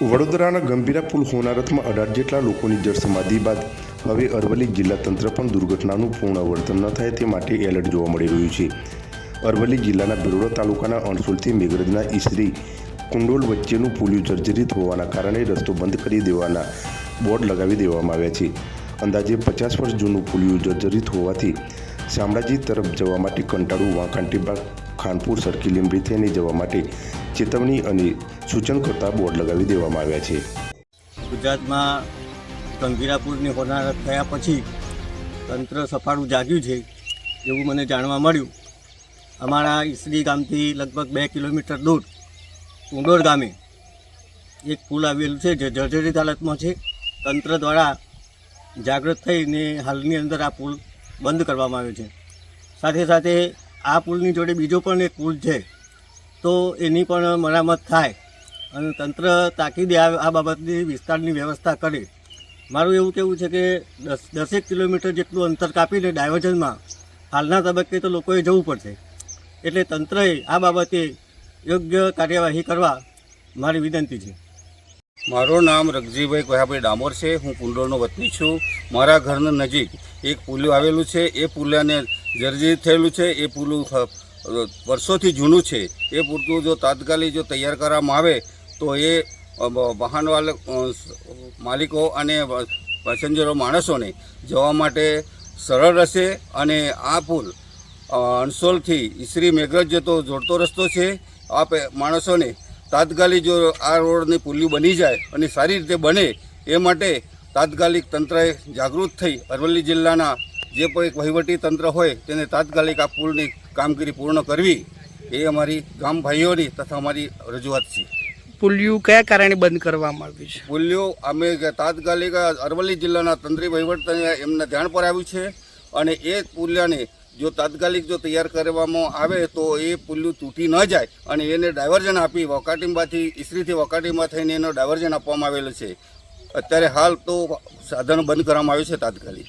વડોદરાના ગંભીરા પુલ હોનારતમાં અઢાર જેટલા લોકોની જળ સમાધિ બાદ હવે અરવલ્લી જિલ્લા તંત્ર પણ દુર્ઘટનાનું પુનરાવર્તન ન થાય તે માટે એલર્ટ જોવા મળી રહ્યું છે. અરવલ્લી જિલ્લાના બિરોડા તાલુકાના અણસોલથી મેઘરજના ઈસરી કુંડોલ વચ્ચેનું પુલિયું જર્જરિત હોવાના કારણે રસ્તો બંધ કરી દેવાના બોર્ડ લગાવી દેવામાં આવ્યા છે. અંદાજે પચાસ વર્ષ જૂનું પુલિયું જર્જરિત હોવાથી શામળાજી તરફ જવા માટે કંટાળું વાંકાંટીબા ખાનપુર સર્કિલ લીંબડી થઈને જવા માટે ચેતવણી અને સૂચન કરતા બોર્ડ લગાવી દેવામાં આવ્યા છે. ગુજરાતમાં ગંભીરાપુરની હોનારત થયા પછી તંત્ર સફાળું જાગ્યું છે એવું મને જાણવા મળ્યું. અમારા ઈસરી ગામથી લગભગ બે કિલોમીટર દૂર કુંડોર ગામે એક પુલ આવેલું છે જે જર્જરિત હાલતમાં છે. તંત્ર દ્વારા જાગૃત થઈને હાલની અંદર આ પુલ બંધ કરવામાં આવ્યો છે. સાથે સાથે આ પુલની જોડે બીજો પણ એક પુલ છે. તો એની પણ મરામત થાય. અને તંત્ર તાકીદે આ બાબતની વિસ્તારની વ્યવસ્થા કરે. મારું એવું કહેવું છે કે દસ, દસેક કિલોમીટર જેટલું અંતર કાપીને ડાયવર્ઝનમાં હાલના તબક્કે તો લોકોએ જવું પડશે. એટલે તંત્રએ આ બાબતે યોગ્ય કાર્યવાહી કરવા મારી વિનંતી છે. મારું નામ રગજીભાઈ કોહાભાઈ ડામોર છે. હું કુંડોળનો વતની છું. મારા ઘરના નજીક એક પુલ આવેલું છે. એ પુલાને જર્જરિત થયેલું છે, એ પુલું વર્ષોથી જૂનું છે. એ પૂરતું જો તાત્કાલિક જો તૈયાર કરવામાં આવે, તો એ વાહનવાલ માલિકો અને પેસેન્જરો માણસોને જવા માટે સરળ રહેશે અને આ પુલ અણસોલથી ઈસરી મેઘરજ જતો જોડતો રસ્તો છે. આ માણસોને તાત્કાલિક જો આ રોડની પુલ્યું બની જાય અને સારી રીતે બને, એ માટે તાત્કાલિક તંત્રએ જાગૃત થઈ અરવલ્લી જિલ્લાના જે એક વહીવટી તંત્ર હોય તેને તાત્કાલિક આ પુલની કામગીરી પૂર્ણ કરવી એ અમારી ગામ ભાઈઓની તથા અમારી રજૂઆત છે. પુલિયું કયા કારણે બંધ કરવામાં આવ્યું છે? પુલિયો અમે તાત્કાલિક અરવલ્લી જિલ્લાના તંત્રી વહીવટ એમના ધ્યાન પર આવ્યું છે અને એ પુલિયાને જો તાત્કાલિક જો તૈયાર કરવામાં આવે તો એ પુલિયું તૂટી ન જાય અને એને ડાયવર્ઝન આપી વકાટીંબાથી ઈસરીથી વકાટીંબા થઈને એનો ડાયવર્ઝન આપવામાં આવેલું છે. અત્યારે હાલ તો સાધનો બંધ કરવામાં આવ્યું છે તાત્કાલિક.